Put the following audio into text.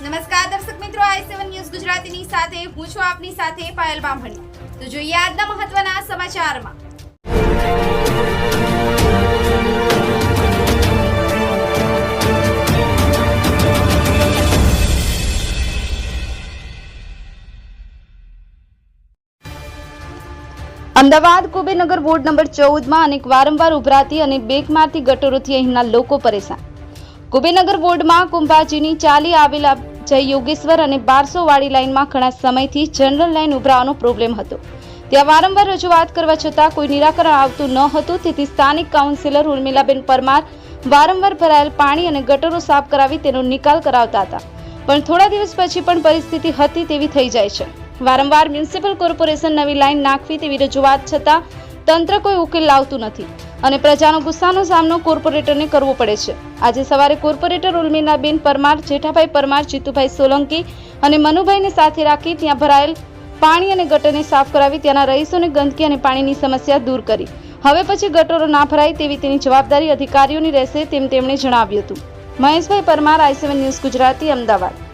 નમસ્કાર દર્શક મિત્રો, આઈ સેવન ન્યૂઝ ગુજરાતીની સાથે, હું છું આપની સાથે પાયલ બામણી. તો જોઈએ આજના મહત્વના સમાચારમાં. અમદાવાદ કુબેરનગર વોર્ડ નંબર ચૌદમાં અનેક વારંવાર ઉભરાતી અને બેકમારતી ગટરોથી અહીંના લોકો પરેશાન. કુબેરનગર વોર્ડમાં કુંભાજીની ચાલી આવેલા જય યોગેશ્વર અને બારસો વાળી લાઇનમાં ઘણા સમયથી જનરલ લાઇન ઉભરાવાનો પ્રોબ્લેમ હતો. ત્યાં વારંવાર રજૂઆત કરવા છતાં કોઈ નિરાકરણ આવતું ન હતું. તેથી સ્થાનિક કાઉન્સિલર ઉર્મિલાબેન પરમાર વારંવાર ભરાયેલ પાણી અને ગટરો સાફ કરાવી તેનો નિકાલ કરાવતા હતા. પણ થોડા દિવસ પછી પણ પરિસ્થિતિ હતી તેવી થઈ જાય છે. વારંવાર મ્યુનિસિપલ કોર્પોરેશન નવી લાઇન નાખવી તેવી રજૂઆત છતાં તંત્ર કોઈ ઉકેલ લાવતું નથી. અને પ્રજાનો ગુસ્સાનો સામનો કોર્પોરેટરને કરવો પડે છે. આજે સવારે કોર્પોરેટર ઉર્મિલાબેન પરમાર, જેઠાભાઈ પરમાર, જીતુભાઈ સોલંકી અને મનુભાઈને સાથે રાખી ત્યાં ભરાયેલ પાણી અને ગટરને સાફ કરાવી ત્યાંના રહીશોને ગંદકી અને પાણીની સમસ્યા દૂર કરી. હવે પછી ગટરો ના ભરાય તેવી તેની જવાબદારી અધિકારીઓની રહેશે તેમ તેમણે જણાવ્યું હતું. Maheshbhai Parmar, I news Gujarati, Ahmedabad.